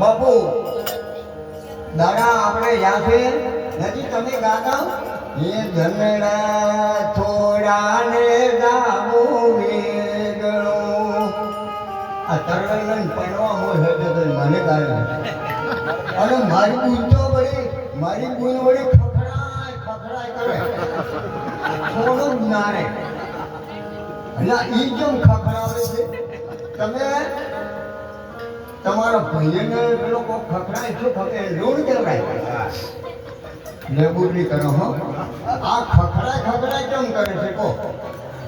બાપુ, દાદા, આપણે યા છે? નથી તમે ગાતા? એ ધનડા થોડા ને દામો વેગળો આ તરવૈયા પડવા હોય હે તો મને ગાય અને મારી ગુણ તો વળી, મારી ગુણ વળી ખખડાય ખખડાય કરે. થોડું ના એટલે ઈ કેમ ખખડાવે છે? તમે તમારા ભાઈને પેલો કોક ખખડાય છો ખકે લૂણ કહેવાય. લેબુરી કરો, હો. આ ખખડાય ખખડાય કેમ કરે છે કો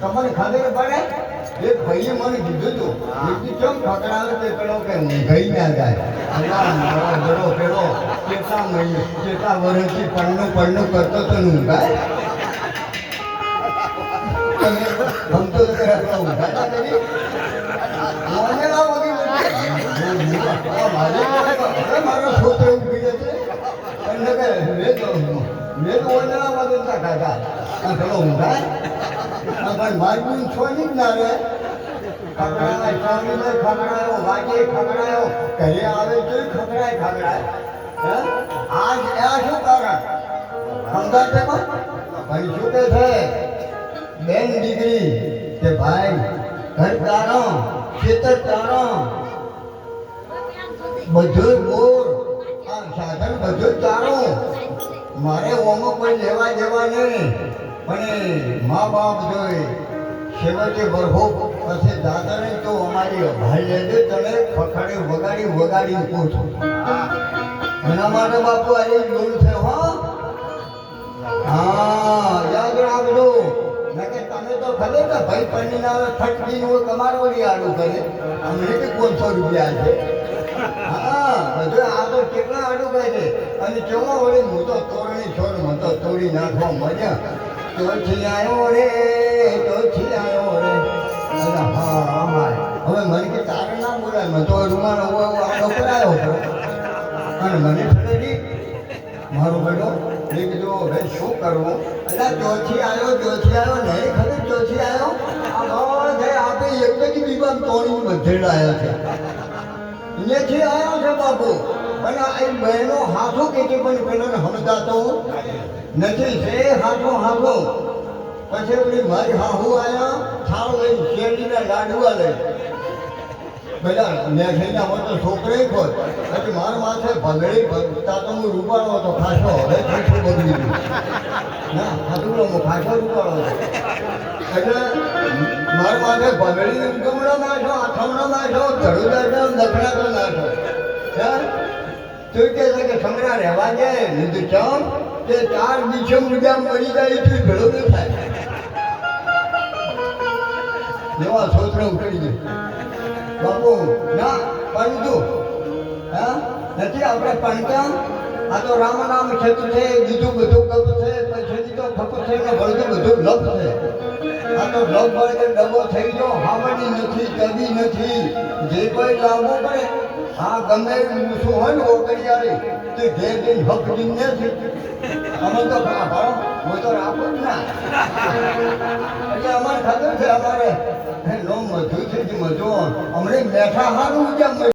તમને ખબર પડે? એ ભાઈએ મને કીધું હતું કીધું કેમ ખકડાવે તે પેલો કે ઊંઘાઈ ના જાય? અલ્લા મારો જડો પેલો કેટલા મહિને કેટલા વર્ષથી પણનું પણનું કરતો તો ઊંઘાય? તમે ગમતો તો ઊંઘાતા કરી મને ના વગી મારે છોકરો ઊભી જશે અને કે મેં તો મેં તો વંદના વગર કાકા આ આજ આ શું કારણ સમજાય છે ભાઈ શું છે બેન દીકરી કે ભાઈ ઘર તારો ખેતર તારો બધું બોર. આ સાધન બધું તારું મારે ઓમાં કોઈ લેવા દેવા નહીં. પણ મા બાપ જોઈ છેવટે વરહો પછી દાદાને તો અમારી ભાઈ લેજો તને પખાડી વગાડી વગાડી પૂછો એના માટે બાપુ આજે દૂર છે, હો. હા, યાદ રાખજો. કે તમે તો ભલે ને ભાઈ પંડિત ના ફટકી તમારો આડું કરે. અમને કે પાંચસો રૂપિયા છે. તોડી નાખવા મારો બેટો કીધું હવે શું કરવું? એટલે ચોથી આવ્યો ચોથી આવ્યો નહીં ખબર ચોથી આવ્યો એક જ બીબામ તોડી છે. અહીંયાથી આવ્યો છે બાપુ. અને એ બહેનો હાથો કે છે પણ પેલોને સમજાતો નથી. છે હાથો હાથો. પછી પેલી મારી હાહુ આવ્યા થાળ લઈ શેરડીના લાડવા લઈ. પેલા મેઘીના તો છોકરે ખોલ. પછી મારા માથે ભગડી ભગતા તો હું રૂપાળો હતો, ખાસો. હવે ખાસો બગડી ગયું. ના હું ખાસો રૂપાળો એટલે તું કે છે કે સમરા રહેવા જાય લીધું ચમ? તે ચાર નથી આપણે પંચા? આ તો રામ નામ ક્ષેત્ર છે, બીજું બધું ગપ છે, પછી તો ખપ છે ને વળગું બધું લપ છે. તો વળગે ડબો થઈ ગયો હાવડી નથી, કદી નથી. જે કોઈ લાવવો પડે, હા, ગમે એવું હોય ને ઓકડિયાળી તે ઘેર જઈને હક જીને છે. અમે તો ભાડો હું તો રાખો જ ના. એટલે અમારે ખબર છે, અમારે. લોમ મજૂર છે, જે હમણાં બેઠા હારું જેમ